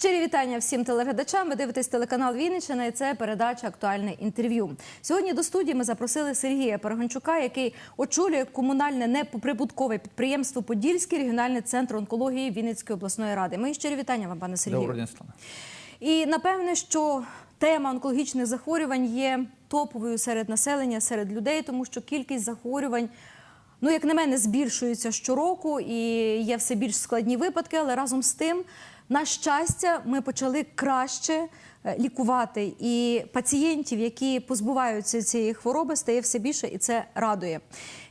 Щирі вітання всім телеглядачам. Ви дивитесь телеканал Вінниччина і це передача Актуальне інтерв'ю. Сьогодні до студії ми запросили Сергія Перегончука, який очолює комунальне неприбуткове підприємство Подільський регіональний центр онкології Вінницької обласної ради. Мої щирі вітання вам, пане Сергію. Доброго дня, Слава. І напевне, що тема онкологічних захворювань є топовою серед населення, серед людей, тому що кількість захворювань, ну як на мене, збільшується щороку, і є все більш складні випадки, але разом з тим, на щастя, ми почали краще е, лікувати. І пацієнтів, які позбуваються цієї хвороби, стає все більше, і це радує.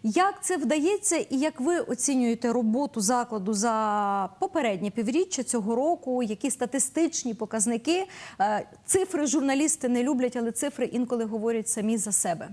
Як це вдається, і як ви оцінюєте роботу закладу за попереднє півріччя цього року? Які статистичні показники? Е, Цифри журналісти не люблять, але цифри інколи говорять самі за себе.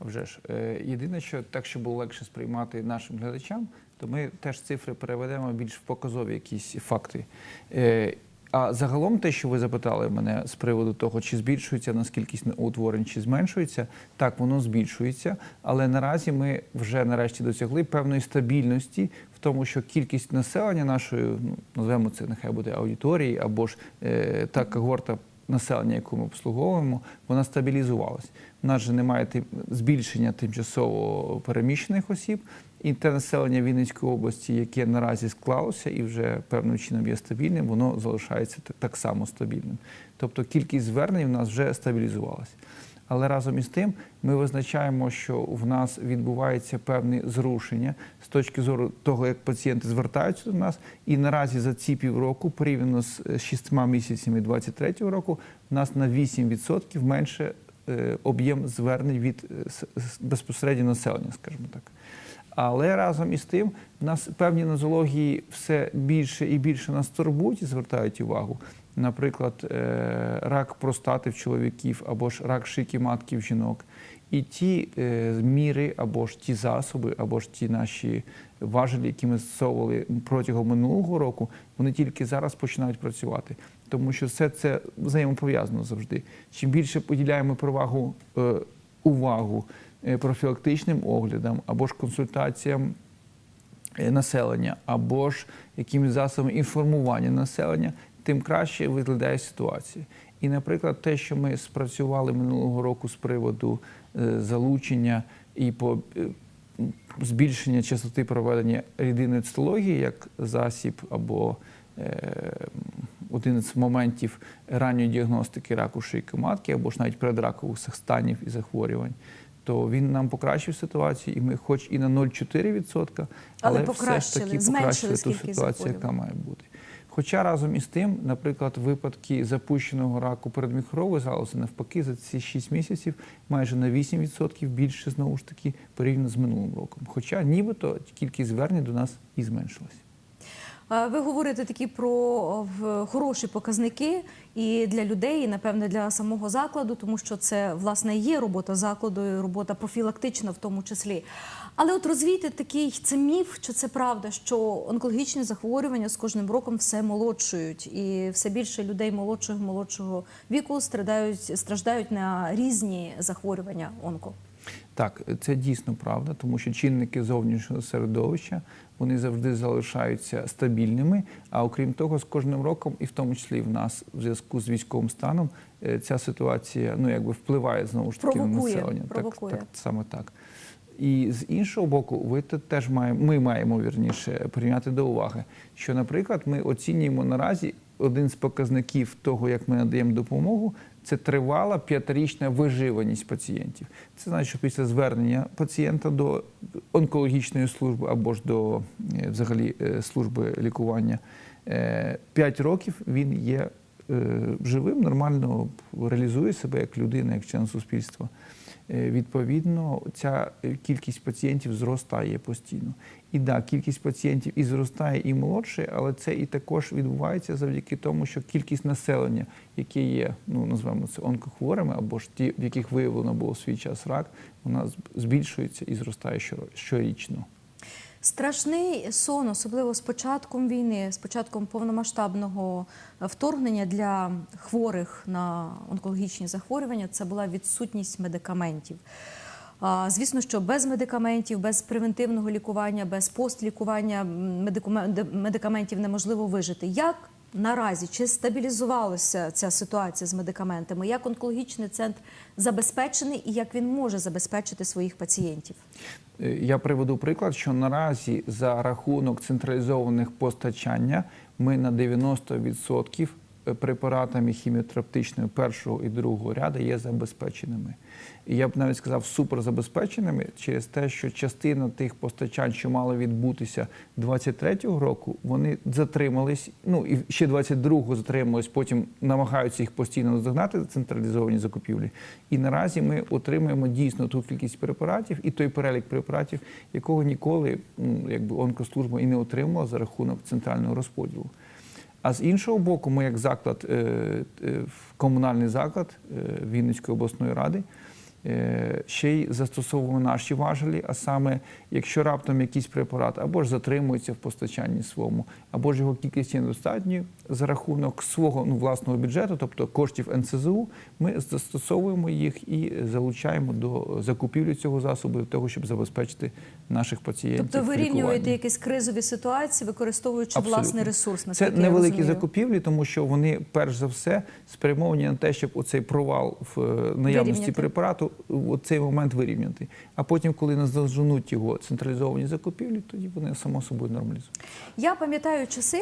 Вже ж Е, єдине, що так, щоб було легше сприймати нашим глядачам, то ми теж цифри переведемо більш в показові якісь факти. Е, А загалом те, що ви запитали мене з приводу того, чи збільшується на кількість утворень, чи зменшується, так воно збільшується. Але наразі ми вже нарешті досягли певної стабільності в тому, що кількість населення нашої, ну назвемо це нехай буде аудиторії або ж е, та когорта населення, яку ми обслуговуємо, вона стабілізувалась. У нас же немає тим- збільшення тимчасово переміщених осіб, і те населення Вінницької області, яке наразі склалося і вже певним чином є стабільним, воно залишається так само стабільним. Тобто кількість звернень в нас вже стабілізувалася. Але разом із тим ми визначаємо, що в нас відбувається певне зрушення з точки зору того, як пацієнти звертаються до нас. І наразі за ці півроку, порівняно з е, шістьма місяцями 23-го року, в нас на 8% менше е, об'єм звернень від е, безпосередньо населення, скажімо так. Але разом із тим, в нас певні нозології все більше і більше нас турбують і звертають увагу. Наприклад, е, рак простати в чоловіків або ж рак шийки матки в жінок. І ті е, міри, або ж ті засоби, або ж ті наші важелі, які ми застосовували протягом минулого року, вони тільки зараз починають працювати. Тому що все це взаємопов'язано завжди. Чим більше поділяємо перевагу е, увагу профілактичним оглядам або ж консультаціям населення, або ж якимись засобами інформування населення, тим краще виглядає ситуація. І, наприклад, те, що ми спрацювали минулого року з приводу е, залучення і по е, збільшення частоти проведення рідинної цитології як засіб або е, один з моментів ранньої діагностики раку шийки матки, або ж навіть предракових станів і захворювань, то він нам покращив ситуацію, і ми, хоч і на 0,4%, Але але, все ж таки покращили ту ситуацію, яка має бути. Хоча разом із тим, наприклад, випадки запущеного раку передміхрової залози навпаки за ці 6 місяців майже на 8% більше знову ж таки порівняно з минулим роком. Хоча нібито кількість звернень до нас і зменшилася. Ви говорите такі про хороші показники і для людей, і напевне для самого закладу, тому що це власне є робота закладу, і робота профілактична в тому числі. Але от розвійте такий це міф, чи це правда, що онкологічні захворювання з кожним роком все молодшують, і все більше людей молодшого молодшого віку страдають страждають на різні захворювання онко. Так, це дійсно правда, тому що чинники зовнішнього середовища вони завжди залишаються стабільними. А окрім того, з кожним роком, і в тому числі в нас в зв'язку з військовим станом, е, ця ситуація ну якби впливає знову ж таки Провокує, на населення. провокує. Так, так, саме так. І з іншого боку, ви те- теж маємо, ми маємо вірніше прийняти до уваги, що, наприклад, ми оцінюємо наразі один з показників того, як ми надаємо допомогу, це тривала п'ятирічна виживаність пацієнтів. Це значить, що після звернення пацієнта до онкологічної служби або ж до е, взагалі е, служби лікування 5 років він є е, живим, нормально реалізує себе як людина, як член суспільства. Е, Відповідно, ця е, кількість пацієнтів зростає постійно. І да, кількість пацієнтів і зростає, і молодше, але це і також відбувається завдяки тому, що кількість населення, яке є, ну називаємо це онкохворими, або ж ті, в яких виявлено було свій час рак, вона збільшується і зростає щорічно. Страшний сон, особливо з початком війни, з початком повномасштабного вторгнення для хворих на онкологічні захворювання, це була відсутність медикаментів. Звісно, що без медикаментів, без превентивного лікування, без постлікування медикаментів неможливо вижити. Як наразі? Чи стабілізувалася ця ситуація з медикаментами? Як онкологічний центр забезпечений і як він може забезпечити своїх пацієнтів? Я приведу приклад, що наразі за рахунок централізованих постачання ми на 90% препаратами хіміотерапевтичними першого і другого ряду є забезпеченими. І я б навіть сказав суперзабезпеченими через те, що частина тих постачань, що мали відбутися 23-го року, вони затримались. Ну і ще 22-го затримались, потім намагаються їх постійно наздогнати централізовані закупівлі. І наразі ми отримуємо дійсно ту кількість препаратів і той перелік препаратів, якого ніколи якби онкослужба і не отримала за рахунок центрального розподілу. А з іншого боку, ми як заклад, е, е, комунальний заклад е, Вінницької обласної ради, ще й застосовуємо наші важелі, а саме, якщо раптом якийсь препарат або ж затримується в постачанні своєму, або ж його кількість недостатньою за рахунок свого ну, власного бюджету, тобто коштів НСЗУ, ми застосовуємо їх і залучаємо до закупівлі цього засобу для того, щоб забезпечити наших пацієнтів. Тобто вирівнюєте якісь кризові ситуації, використовуючи Абсолютно. власний ресурс. Це невеликі закупівлі, тому що вони перш за все спрямовані на те, щоб оцей провал в е, наявності Вирівняти. препарату в цей момент вирівняти. А потім, коли наздоженуть його централізовані закупівлі, тоді вони само собою нормалізують. Я пам'ятаю часи,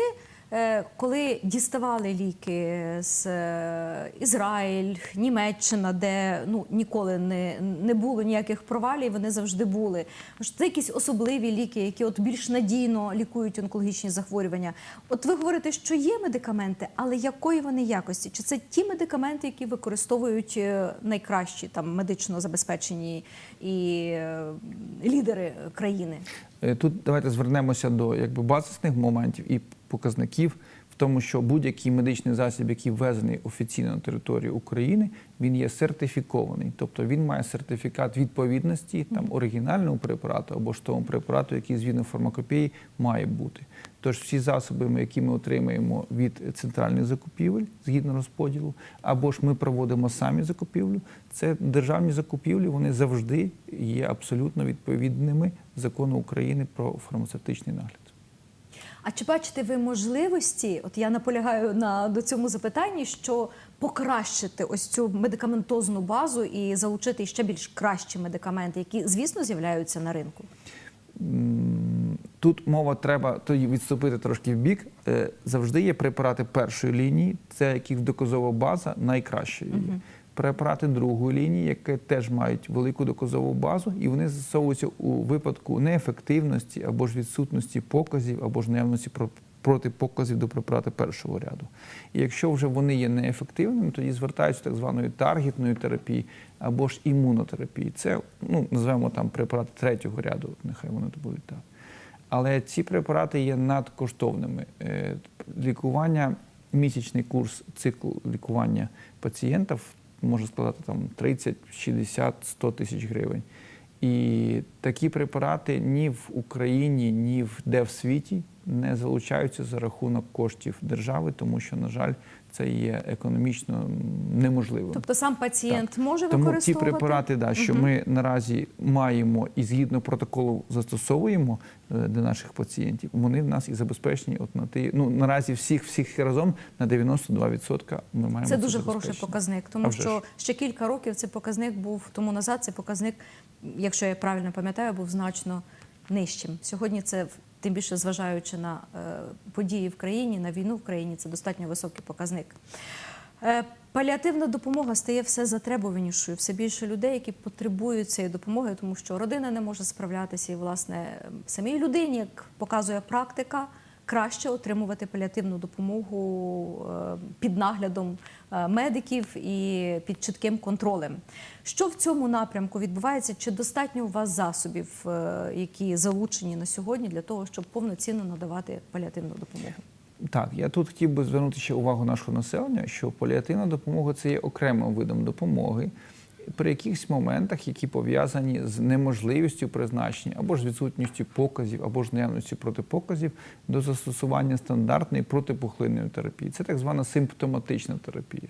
коли діставали ліки з е, Ізраїль, Німеччина, де ну ніколи не, не було ніяких провалів, вони завжди були. Це якісь особливі ліки, які от більш надійно лікують онкологічні захворювання. От ви говорите, що є медикаменти, але якої вони якості? Чи це ті медикаменти, які використовують е, найкращі там медично забезпечені і е, лідери країни? Е, Тут давайте звернемося до якби базисних моментів і показників в тому, що будь-який медичний засіб, який ввезений офіційно на територію України, він є сертифікований, тобто він має сертифікат відповідності там оригінального препарату або ж того препарату, який згідно фармакопії має бути. Тож всі засоби, які ми отримаємо від центральних закупівель згідно розподілу, або ж ми проводимо самі закупівлю, це державні закупівлі, вони завжди є абсолютно відповідними закону України про фармацевтичний нагляд. А чи бачите ви можливості? От я наполягаю на до цьому запитанні, що покращити ось цю медикаментозну базу і залучити ще більш кращі медикаменти, які звісно з'являються на ринку. Тут мова треба тоді відступити трошки в бік. Е, Завжди є препарати першої лінії, це яких доказова база найкраща є. Препарати другої лінії, які теж мають велику доказову базу, і вони застосовуються у випадку неефективності або ж відсутності показів, або ж наявності про- протипоказів до препарату першого ряду. І якщо вже вони є неефективними, тоді звертаються так званої таргетної терапії або ж імунотерапії. Це ну називаємо там препарати третього ряду, нехай вони то будуть так. Але ці препарати є надкоштовними. Е, Лікування, місячний курс цикл лікування пацієнта в- може складати там 30, 60, 100 тисяч гривень. І такі препарати ні в Україні, ні в де в світі не залучаються за рахунок коштів держави, тому що, на жаль, це є економічно м, неможливим. Тобто сам пацієнт може Тому ті препарати, да, що Мгм. ми наразі маємо і згідно протоколу застосовуємо е, для наших пацієнтів, вони в нас і забезпечені. От на ті, ну наразі всіх всіх разом на 92% ми маємо Це дуже хороший показник, тому що ще кілька років цей показник був тому назад. Цей показник, якщо я правильно пам'ятаю, був значно нижчим. Сьогодні це тим більше зважаючи на е, події в країні, на війну в країні, це достатньо високий показник. Е, Паліативна допомога стає все затребуванішою, все більше людей, які потребують цієї допомоги, тому що родина не може справлятися, і власне самій людині, як показує практика, краще отримувати паліативну допомогу е, під наглядом е, медиків і під чітким контролем. Що в цьому напрямку відбувається? Чи достатньо у вас засобів, е, які залучені на сьогодні для того, щоб повноцінно надавати паліативну допомогу? Так, я тут хотів би звернути ще увагу нашого населення, що паліативна допомога це є окремим видом допомоги. При якихось моментах, які пов'язані з неможливістю призначення або ж з відсутністю показів, або ж наявністю протипоказів до застосування стандартної протипухлинної терапії. Це так звана симптоматична терапія.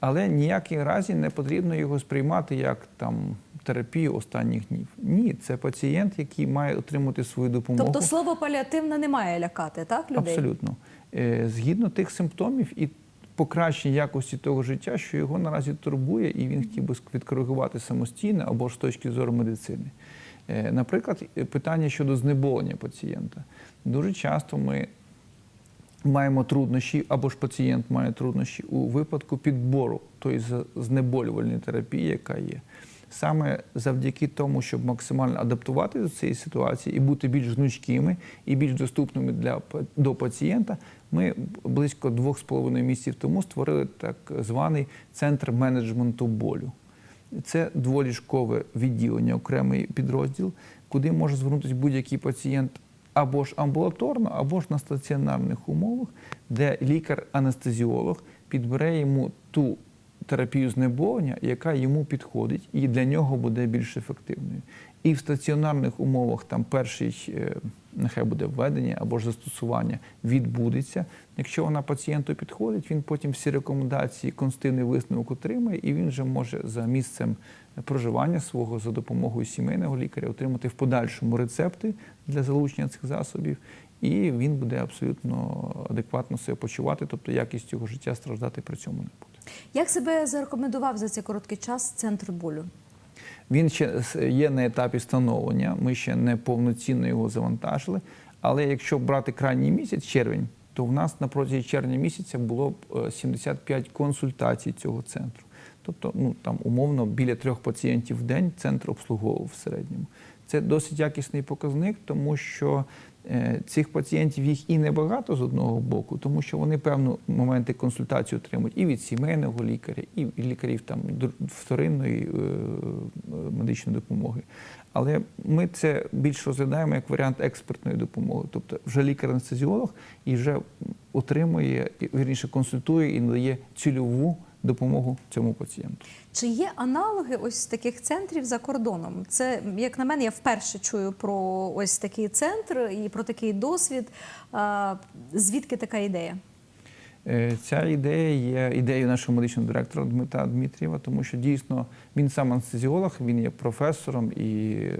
Але ніякій разі не потрібно його сприймати як там терапію останніх днів. Ні, це пацієнт, який має отримати свою допомогу. Тобто слово паліативна не має лякати, так людей? Абсолютно. е, згідно тих симптомів і покращення якості того життя, що його наразі турбує, і він хотів би відкоригувати самостійно або ж з точки зору медицини. Е, Наприклад, питання щодо знеболення пацієнта. Дуже часто ми маємо труднощі, або ж пацієнт має труднощі у випадку підбору тої знеболювальної терапії, яка є. Саме завдяки тому, щоб максимально адаптувати до цієї ситуації і бути більш гнучкими і більш доступними для до пацієнта, ми близько двох з половиною місяців тому створили так званий центр менеджменту болю. Це дволіжкове відділення, окремий підрозділ, куди може звернутися будь-який пацієнт або ж амбулаторно, або ж на стаціонарних умовах, де лікар-анестезіолог підбере йому ту терапію знеболення, яка йому підходить, і для нього буде більш ефективною. І в стаціонарних умовах там перший, е, нехай буде введення або ж застосування відбудеться. Якщо вона пацієнту підходить, він потім всі рекомендації, конститивний висновок отримає, і він вже може за місцем проживання свого за допомогою сімейного лікаря отримати в подальшому рецепти для залучення цих засобів, і він буде абсолютно адекватно себе почувати, тобто якість його життя страждати при цьому не буде. Як себе зарекомендував за цей короткий час центр болю? Він ще є на етапі становлення. Ми ще не повноцінно його завантажили. Але якщо брати крайній місяць, червень, то в нас на протязі червня місяця було б е, 75 консультацій цього центру. Тобто, ну там умовно біля трьох пацієнтів в день центр обслуговував в середньому. Це досить якісний показник, тому що цих пацієнтів їх і небагато з одного боку, тому що вони певну моменти консультації отримують і від сімейного лікаря, і від лікарів там вторинної е, е, медичної допомоги. Але ми це більш розглядаємо як варіант експертної допомоги. Тобто вже лікар-анестезіолог і вже отримує, вірніше консультує і надає цільову допомогу цьому пацієнту. Чи є аналоги ось таких центрів за кордоном? Це, як на мене, я вперше чую про ось такий центр і про такий досвід. Звідки така ідея? Е, Ця ідея є ідеєю нашого медичного директора Дмитра Дмитрієва, тому що дійсно він сам анестезіолог, він є професором і е,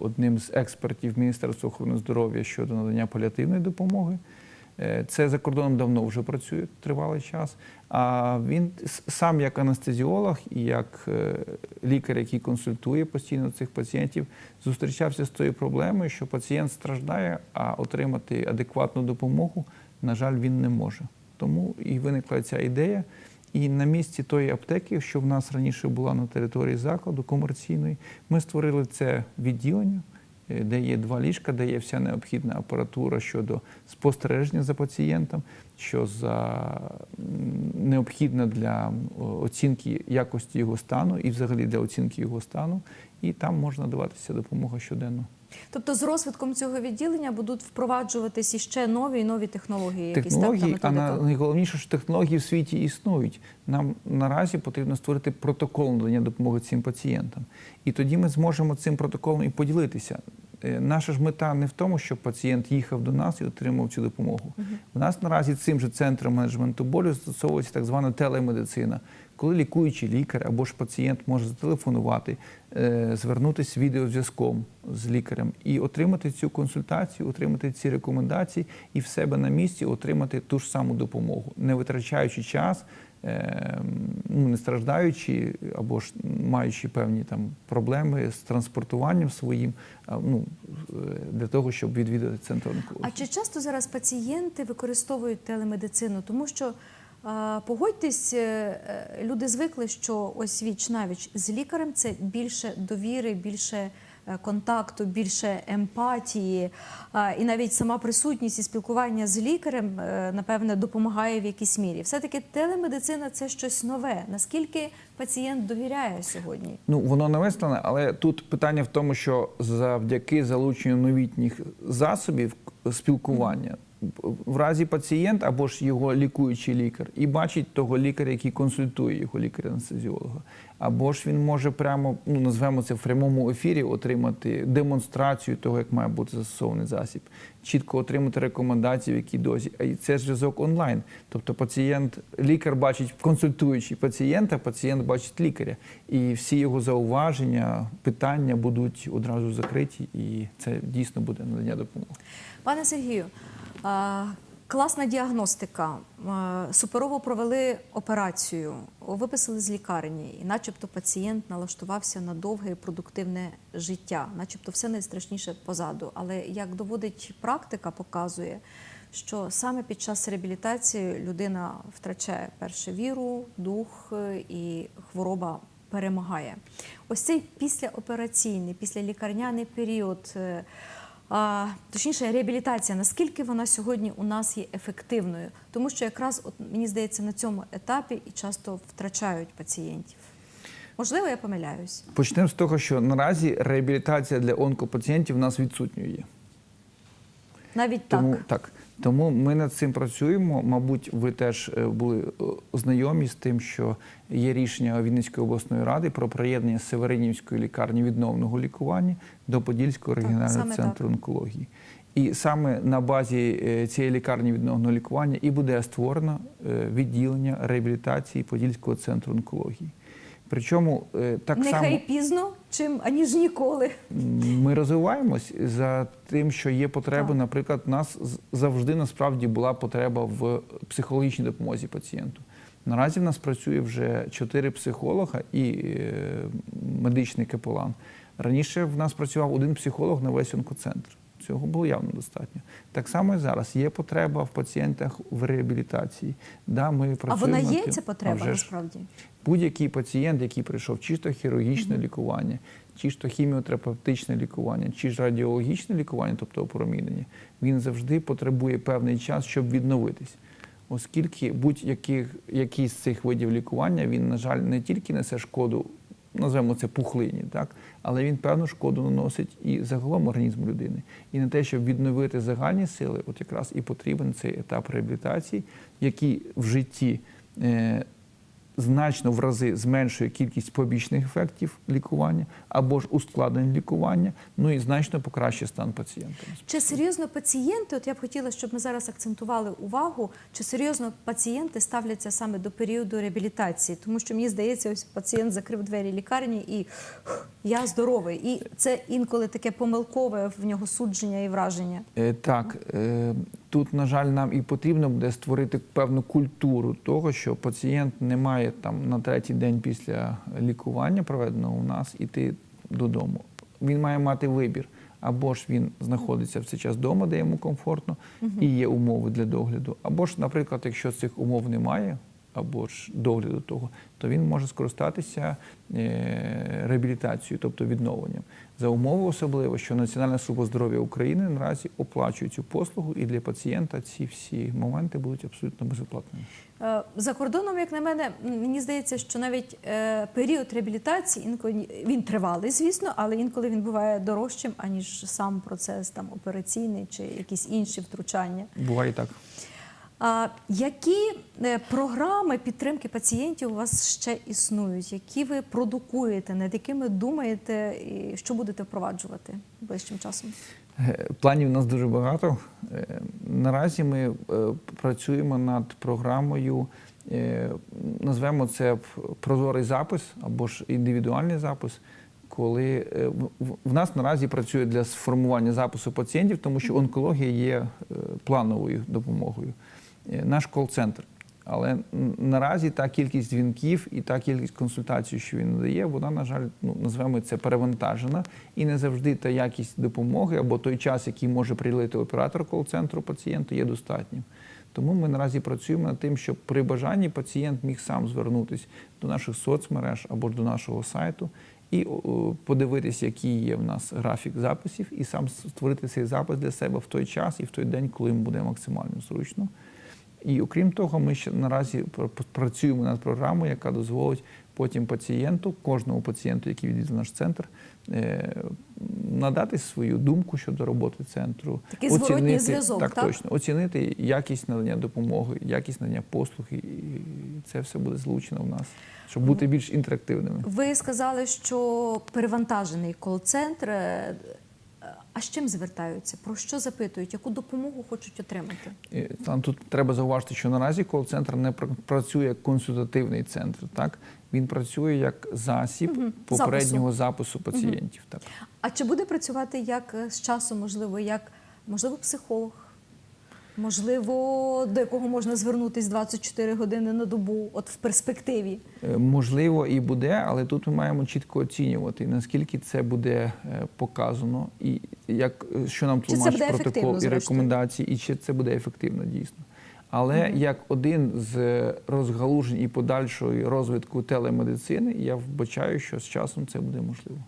одним з експертів Міністерства охорони здоров'я щодо надання паліативної допомоги. Е, Це за кордоном давно вже працює тривалий час. А він сам як анестезіолог і як е, лікар, який консультує постійно цих пацієнтів, зустрічався з тою проблемою, що пацієнт страждає, а отримати адекватну допомогу, на жаль, він не може. Тому і виникла ця ідея. І на місці тої аптеки, що в нас раніше була на території закладу комерційної, ми створили це відділення, де є два ліжка, де є вся необхідна апаратура щодо спостереження за пацієнтом, що за необхідна для оцінки якості його стану і взагалі для оцінки його стану. І там можна даватися допомога щоденно. Тобто, з розвитком цього відділення будуть впроваджуватись іще нові і нові технології, якісь так, та а на- найголовніше, що технології в світі існують. Нам наразі потрібно створити протокол надання допомоги цим пацієнтам. І тоді ми зможемо цим протоколом і поділитися. Е, Наша ж мета не в тому, щоб пацієнт їхав до нас і отримав цю допомогу. У нас наразі цим же центром менеджменту болю застосовується так звана телемедицина, коли лікуючий лікар або ж пацієнт може зателефонувати, е, звернутися відеозв'язком з лікарем і отримати цю консультацію, отримати ці рекомендації і в себе на місці отримати ту ж саму допомогу, не витрачаючи час, ну, не страждаючи або ж маючи певні там проблеми з транспортуванням своїм, ну, е, для того, щоб відвідати центр онкології. А чи часто зараз пацієнти використовують телемедицину? Тому що погодьтесь, е, е, люди звикли, що ось віч навіч з лікарем це більше довіри, більше е, контакту, більше емпатії. І навіть сама присутність і спілкування з лікарем, е, напевне, допомагає в якійсь мірі. Все-таки телемедицина це щось нове. Наскільки пацієнт довіряє сьогодні? Ну, воно навеслене, але тут питання в тому, що завдяки залученню новітніх засобів спілкування, в разі пацієнт або ж його лікуючий лікар і бачить того лікаря, який консультує його лікаря-анестезіолога, або ж він може прямо, ну назвемо це в прямому ефірі, отримати демонстрацію того, як має бути застосований засіб, чітко отримати рекомендації, в якій дозі. І це зв'язок онлайн. Тобто пацієнт, лікар бачить консультуючий пацієнта, пацієнт бачить лікаря. І всі його зауваження, питання будуть одразу закриті, і це дійсно буде надання допомоги. Пане Сергію, Класна діагностика. Е, Суперово провели операцію, виписали з лікарні, і начебто пацієнт налаштувався на довге і продуктивне життя, начебто все найстрашніше позаду. Але як доводить практика, показує, що саме під час реабілітації людина втрачає перше віру, дух е, і хвороба перемагає. Ось цей післяопераційний, післялікарняний період. А, точніше, реабілітація, наскільки вона сьогодні у нас є ефективною? Тому що якраз от, мені здається, на цьому етапі і часто втрачають пацієнтів. Можливо, я помиляюсь. Почнемо з того, що наразі реабілітація для онкопацієнтів у нас відсутньою є. Навіть Тому так. так. Тому ми над цим працюємо. Мабуть, ви теж е, були е, знайомі з тим, що є рішення Вінницької обласної ради про приєднання Северинівської лікарні відновного лікування до Подільського регіонального центру так. онкології. І саме на базі е, цієї лікарні відновного лікування і буде створено відділення реабілітації Подільського центру онкології. Причому е, так само Нехай пізно, чим аніж ніколи. ми розвиваємось за тим, що є потреби. Так. Наприклад, у нас завжди насправді була потреба в психологічній допомозі пацієнту. Наразі в нас працює вже чотири психолога і е, медичний капелан. Раніше в нас працював один психолог на весь онкоцентр. Цього було явно достатньо. Так само і зараз є потреба в пацієнтах в реабілітації. Да, ми А працюємо вона є ця потреба насправді? Будь-який пацієнт, який прийшов чисто хірургічне лікування, чисто хіміотерапевтичне лікування, чи ж радіологічне лікування, тобто опромінення, він завжди потребує певний час, щоб відновитись. Оскільки будь-який який з цих видів лікування, він, на жаль, не тільки несе шкоду, назвемо це пухлині, так, але він певну шкоду наносить і загалом організму людини. І на те, щоб відновити загальні сили, от якраз і потрібен цей етап реабілітації, який в житті. Значно в рази зменшує кількість побічних ефектів лікування або ж ускладнень лікування, ну і значно покращує стан пацієнта. Чи серйозно пацієнти, от я б хотіла, щоб ми зараз акцентували увагу, чи серйозно пацієнти ставляться саме до періоду реабілітації? Тому що мені здається, ось пацієнт закрив двері лікарні і я здоровий. І це інколи таке помилкове в нього судження і враження. Е, Так, е, тут, на жаль, нам і потрібно буде створити певну культуру того, що пацієнт не має там на третій день після лікування, проведеного у нас, іти додому. Він має мати вибір. Або ж він знаходиться в цей час вдома, де йому комфортно, і є умови для догляду. Або ж, наприклад, якщо цих умов немає, або ж догляду того, то він може скористатися е, реабілітацією, тобто відновленням. За умови особливо, що Національна служба здоров'я України наразі оплачує цю послугу, і для пацієнта ці всі моменти будуть абсолютно безоплатними. Е, За кордоном, як на мене, мені здається, що навіть е, період реабілітації інколи він тривалий, звісно, але інколи він буває дорожчим, аніж сам процес там операційний чи якісь інші втручання. Буває так. А які е, програми підтримки пацієнтів у вас ще існують? Які ви продукуєте, над якими думаєте, і що будете впроваджувати ближчим часом? Е, Планів у нас дуже багато. Е, Наразі ми працюємо над програмою, назвемо це прозорий запис або ж індивідуальний запис. Коли в- нас наразі працює для сформування запису пацієнтів, тому що онкологія є плановою допомогою. Наш кол-центр. Але наразі та кількість дзвінків і та кількість консультацій, що він надає, вона, на жаль, ну назвемо це перевантажена, і не завжди та якість допомоги або той час, який може приділити оператор кол-центру пацієнту, є достатнім. Тому ми наразі працюємо над тим, щоб при бажанні пацієнт міг сам звернутися до наших соцмереж або ж до нашого сайту і подивитися, який є в нас графік записів, і сам створити цей запис для себе в той час і в той день, коли йому буде максимально зручно. І окрім того, ми ще наразі пр- працюємо над програмою, яка дозволить потім пацієнту, кожному пацієнту, який відвідує наш центр, е, надати свою думку щодо роботи центру. Такий зворотній зв'язок, так, так? точно, оцінити якість надання допомоги, якість надання послуг, і це все буде злучено в нас, щоб бути більш інтерактивними. Ви сказали, що перевантажений кол-центр. А з чим звертаються? Про що запитують? Яку допомогу хочуть отримати? Там тут треба зауважити, що наразі кол-центр не пр- працює як консультативний центр. Так він працює як засіб угу. попереднього запису пацієнтів. Так А чи буде працювати як е, з часу, можливо, як можливо, психолог? Можливо, до якого можна звернутись 24 години на добу, от в перспективі. Е, Можливо, і буде, але тут ми маємо чітко оцінювати, наскільки це буде е, показано, і як е, що нам Чи тлумачить протокол і рекомендації, і чи це буде ефективно дійсно. Але як один з розгалужень і подальшої розвитку телемедицини, я вбачаю, що з часом це буде можливо.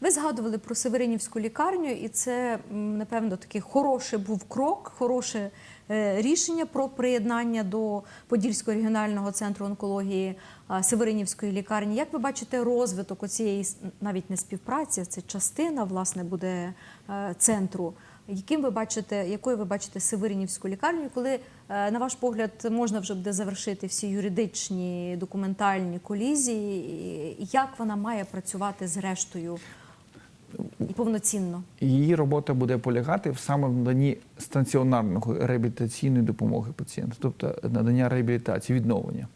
Ви згадували про Северинівську лікарню, і це, напевно, такий хороший був крок, хороше е, рішення про приєднання до Подільського регіонального центру онкології Северинівської лікарні. Як ви бачите розвиток оцієї с- навіть не співпраці, це частина власне буде е, центру. Яким ви бачите, якою ви бачите Северинівську лікарню, коли, е, на ваш погляд, можна вже буде завершити всі юридичні документальні колізії, як вона має працювати з рештою повноцінно? Її робота буде полягати в саме наданні стаціонарного реабілітаційної допомоги пацієнту, тобто надання реабілітації, відновлення.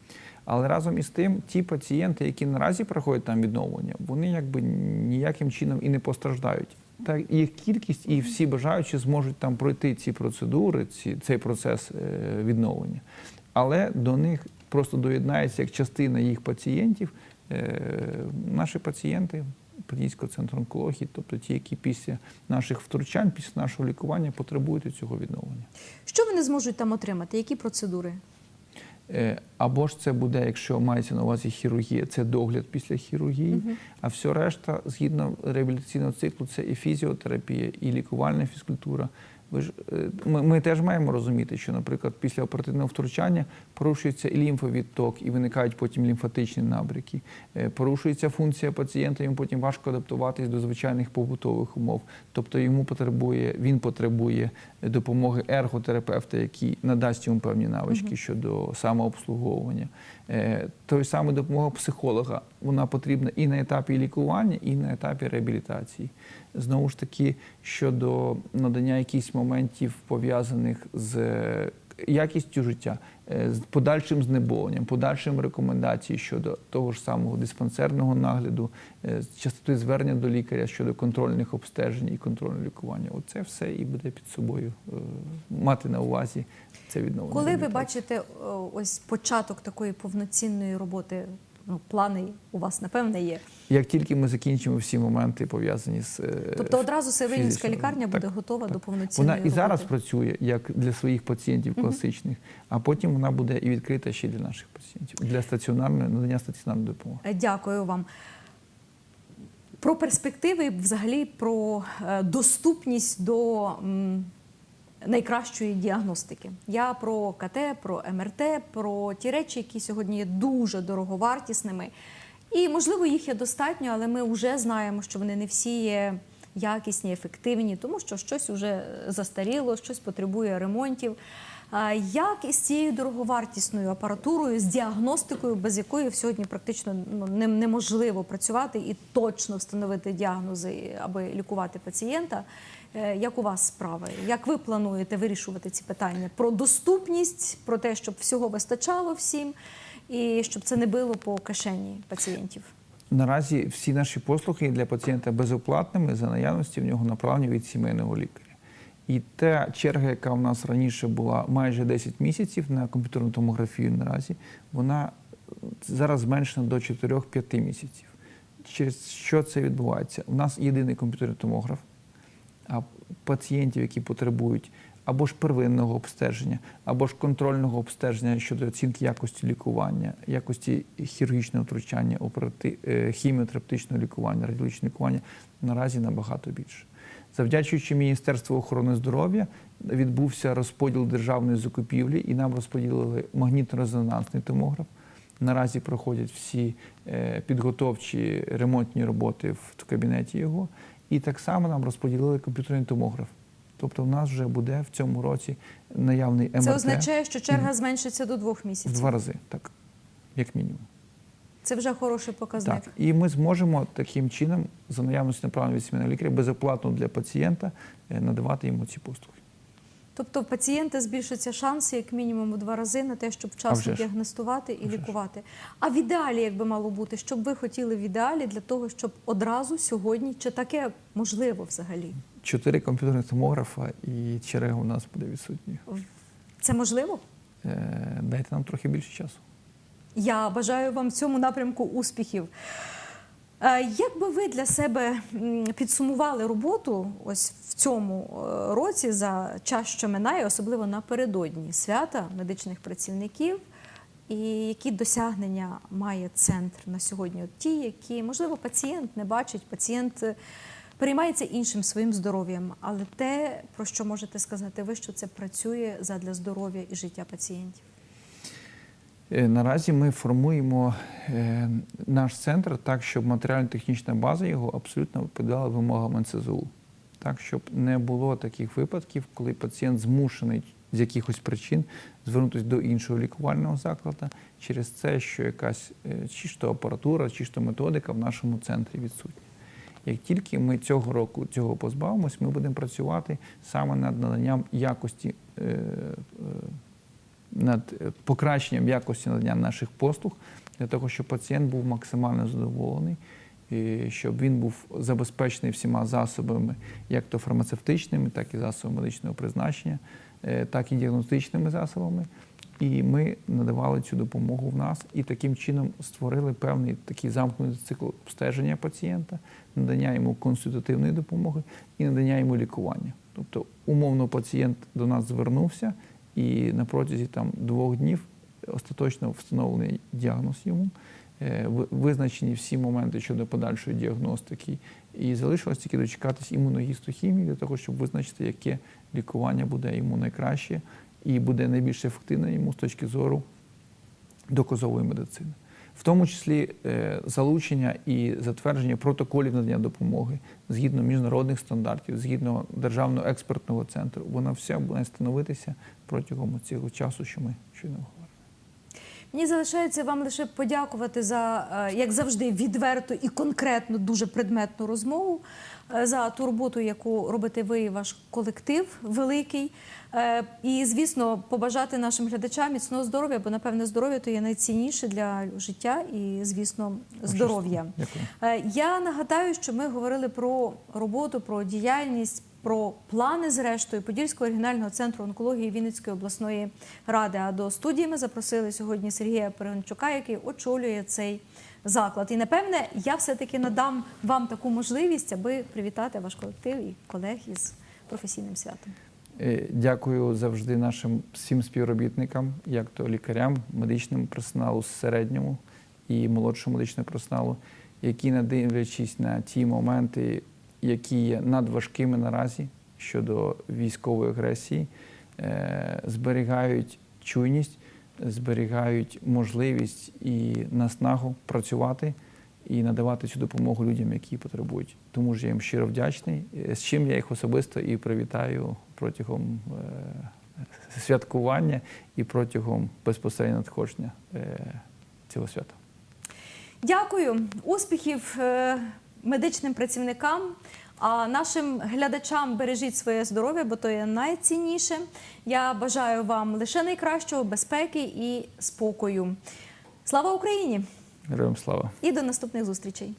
Але разом із тим, ті пацієнти, які наразі проходять там відновлення, вони якби ніяким чином і не постраждають. Так, їх кількість і всі бажаючі зможуть там пройти ці процедури, ці, цей процес е, відновлення. Але до них просто доєднається як частина їх пацієнтів, е, наші пацієнти Подільського центру онкології, тобто ті, які після наших втручань, після нашого лікування потребують цього відновлення. Що вони зможуть там отримати? Які процедури? Е, Або ж це буде, якщо мається на увазі хірургія, це догляд після хірургії, а все решта, згідно реабілітаційного циклу, це і фізіотерапія, і лікувальна фізкультура. Ви ж е, ми, ми теж маємо розуміти, що, наприклад, після оперативного втручання порушується і лімфовідток, і виникають потім лімфатичні набряки. Е, Порушується функція пацієнта, йому потім важко адаптуватись до звичайних побутових умов. Тобто йому потребує, він потребує допомоги ерготерапевта, який надасть йому певні навички щодо самообслуговування. Е, Той саме допомога психолога вона потрібна і на етапі лікування, і на етапі реабілітації. Знову ж таки, щодо надання якихось моментів пов'язаних з е, якістю життя, е, з подальшим знеболенням, подальшим рекомендацією щодо того ж самого диспансерного нагляду, е, частоти звернення до лікаря щодо контрольних обстежень і контрольного лікування. Оце все і буде під собою е, мати на увазі це відновлення. Коли ви бачите ось початок такої повноцінної роботи? Ну, плани у вас напевне є. Як тільки ми закінчимо всі моменти пов'язані з е, Тобто одразу Северинівська фізичною- лікарня буде Так, готова так. до повноцінної Вона і роботи. зараз працює як для своїх пацієнтів класичних, а потім вона буде і відкрита ще й для наших пацієнтів для стаціонарної надання стаціонарної допомоги. Е, Дякую вам. Про перспективи, взагалі про е, доступність до найкращої діагностики. Я про КТ, про МРТ, про ті речі, які сьогодні є дуже дороговартісними. І, можливо, їх є достатньо, але ми вже знаємо, що вони не всі є якісні, ефективні, тому що щось вже застаріло, щось потребує ремонтів. Як із цією дороговартісною апаратурою, з діагностикою, без якої сьогодні практично ну, неможливо працювати і точно встановити діагнози, аби лікувати пацієнта? Е, Як у вас справи? Як ви плануєте вирішувати ці питання? Про доступність, про те, щоб всього вистачало всім, і щоб це не било по кишені пацієнтів? Наразі всі наші послуги для пацієнта безоплатними за наявності в нього направлені від сімейного лікаря. І та черга, яка в нас раніше була майже 10 місяців на комп'ютерну томографію наразі, вона зараз зменшена до 4-5 місяців. Через що це відбувається? У нас єдиний комп'ютерний томограф, пацієнтів, які потребують або ж первинного обстеження, або ж контрольного обстеження щодо оцінки якості лікування, якості хірургічного втручання, е, хіміотерапевтичного лікування, радіологічного лікування наразі набагато більше. Завдячуючи Міністерству охорони здоров'я, відбувся розподіл державної закупівлі, і нам розподілили магнітно-резонансний томограф. Наразі проходять всі е, підготовчі ремонтні роботи в кабінеті його. І так само нам розподілили комп'ютерний томограф. Тобто в нас вже буде в цьому році наявний МРТ Це означає, що черга зменшиться до двох в місяців. два рази, так, як мінімум. Це вже хороший показник. Так. І ми зможемо таким чином, за наявності направлення від сімейного лікаря, безоплатно для пацієнта е, надавати йому ці послуги. Тобто в пацієнта збільшаться шанси як мінімум у два рази на те, щоб вчасно діагностувати і лікувати. А в ідеалі, як би мало бути, що б ви хотіли в ідеалі для того, щоб одразу сьогодні, чи таке можливо взагалі? чотири комп'ютерних томографа і черега у нас буде відсутні. Це можливо? Е, Дайте нам трохи більше часу. Я бажаю вам в цьому напрямку успіхів. Е, Як би ви для себе підсумували роботу ось в цьому е, році за час, що минає, особливо напередодні свята медичних працівників, і які досягнення має центр на сьогодні? Ті, які можливо пацієнт не бачить, пацієнт е, переймається іншим своїм здоров'ям, але те, про що можете сказати ви, що це працює задля здоров'я і життя пацієнтів. Е, Наразі ми формуємо е, наш центр так, щоб матеріально-технічна база його абсолютно відповідала вимогам НСЗУ. Так, щоб не було таких випадків, коли пацієнт змушений з якихось причин звернутися до іншого лікувального закладу через це, що якась е, чи то апаратура, чи то методика в нашому центрі відсутня. Як тільки ми цього року цього позбавимось, ми будемо працювати саме над наданням якості е, е, над е, покращенням якості надання наших послуг для того, щоб пацієнт був максимально задоволений, щоб він був забезпечений всіма засобами, як то фармацевтичними, так і засобами медичного призначення, е, так і діагностичними засобами. І ми надавали цю допомогу в нас і таким чином створили певний такий замкнутий цикл обстеження пацієнта, надання йому консультативної допомоги і надання йому лікування. Тобто, умовно, пацієнт до нас звернувся, і на протязі там двох днів остаточно встановлений діагноз йому, е, визначені всі моменти щодо подальшої діагностики, і залишилось тільки дочекатись імуногістохімії для того, щоб визначити, яке лікування буде йому найкраще і буде найбільш ефективне йому з точки зору доказової медицини. В тому числі е, залучення і затвердження протоколів надання допомоги згідно міжнародних стандартів, згідно державного експертного центру, вона вся буде становитися протягом цього часу, що ми щойно говоримо. Мені залишається вам лише подякувати за, е, як завжди, відверту і конкретну, дуже предметну розмову, е, за ту роботу, яку робите ви і ваш колектив великий. Е, І, звісно, побажати нашим глядачам міцного здоров'я, бо, напевне, здоров'я то є найцінніше для життя і, звісно, здоров'я. Я нагадаю, що ми говорили про роботу, про діяльність, про плани, зрештою, Подільського регіонального центру онкології Вінницької обласної ради. А до студії ми запросили сьогодні Сергія Перегончука, який очолює цей заклад. І напевне, я все-таки надам вам таку можливість, аби привітати ваш колектив і колег із професійним святом. Е, Дякую завжди нашим всім співробітникам, як то лікарям, медичному персоналу середньому і молодшому медичному персоналу, які, не дивлячись на ті моменти, які є надважкими наразі щодо військової агресії, е, зберігають чуйність, зберігають можливість і наснагу працювати і надавати цю допомогу людям, які потребують. Тому ж я їм щиро вдячний. Е, З чим я їх особисто і привітаю протягом е, святкування і протягом безпосередньо надходження цього свята. Дякую, успіхів медичним працівникам. А нашим глядачам бережіть своє здоров'я, бо то є найцінніше. Я бажаю вам лише найкращого, безпеки і спокою. Слава Україні! Героям слава! І до наступних зустрічей!